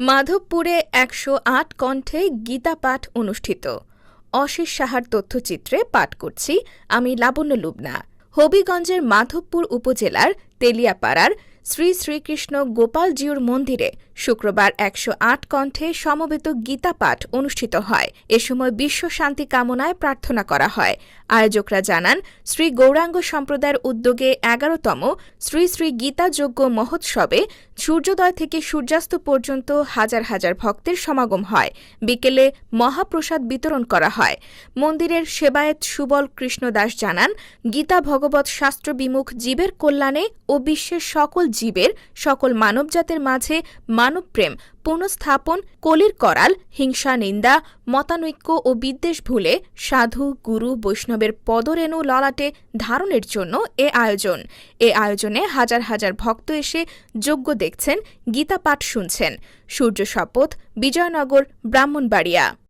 মাধবপুরে একশো আট কণ্ঠে গীতা পাঠ অনুষ্ঠিত। অশেষ সাহার তথ্যচিত্রে পাঠ করছি আমি লাবণ্য লুবনা। হবিগঞ্জের মাধবপুর উপজেলার তেলিয়াপাড়ার শ্রী শ্রীকৃষ্ণ গোপালজিউর মন্দিরে শুক্রবার একশো আট কণ্ঠে সমবেত গীতা পাঠ অনুষ্ঠিত হয়। এ সময় বিশ্ব শান্তি কামনায় প্রার্থনা করা হয়। আয়োজকরা জানান, শ্রী গৌরাঙ্গ সম্প্রদায়ের উদ্যোগে এগারোতম শ্রী শ্রী গীতা যজ্ঞ মহোৎসবে সূর্যোদয় থেকে সূর্যাস্ত পর্যন্ত হাজার হাজার ভক্তের সমাগম হয়। বিকেলে মহাপ্রসাদ বিতরণ করা হয়। মন্দিরের সেবায়েত সুবল কৃষ্ণদাস জানান, গীতা ভগবত শাস্ত্র বিমুখ জীবের কল্যাণে ও বিশ্বের সকল জীবের সকল মানবজাতের মাঝে মানবপ্রেম, পুনঃস্থাপন, কলির করাল, হিংসা, নিন্দা, মতানৈক্য ও বিদ্বেষ ভুলে সাধু, গুরু, বৈষ্ণবের পদরেণু ললাটে ধারণের জন্য এ আয়োজন। এ আয়োজনে হাজার হাজার ভক্ত এসে যজ্ঞ দেখছেন, গীতা পাঠ শুনছেন। সূর্য শপথ, বিজয়নগর, ব্রাহ্মণবাড়িয়া।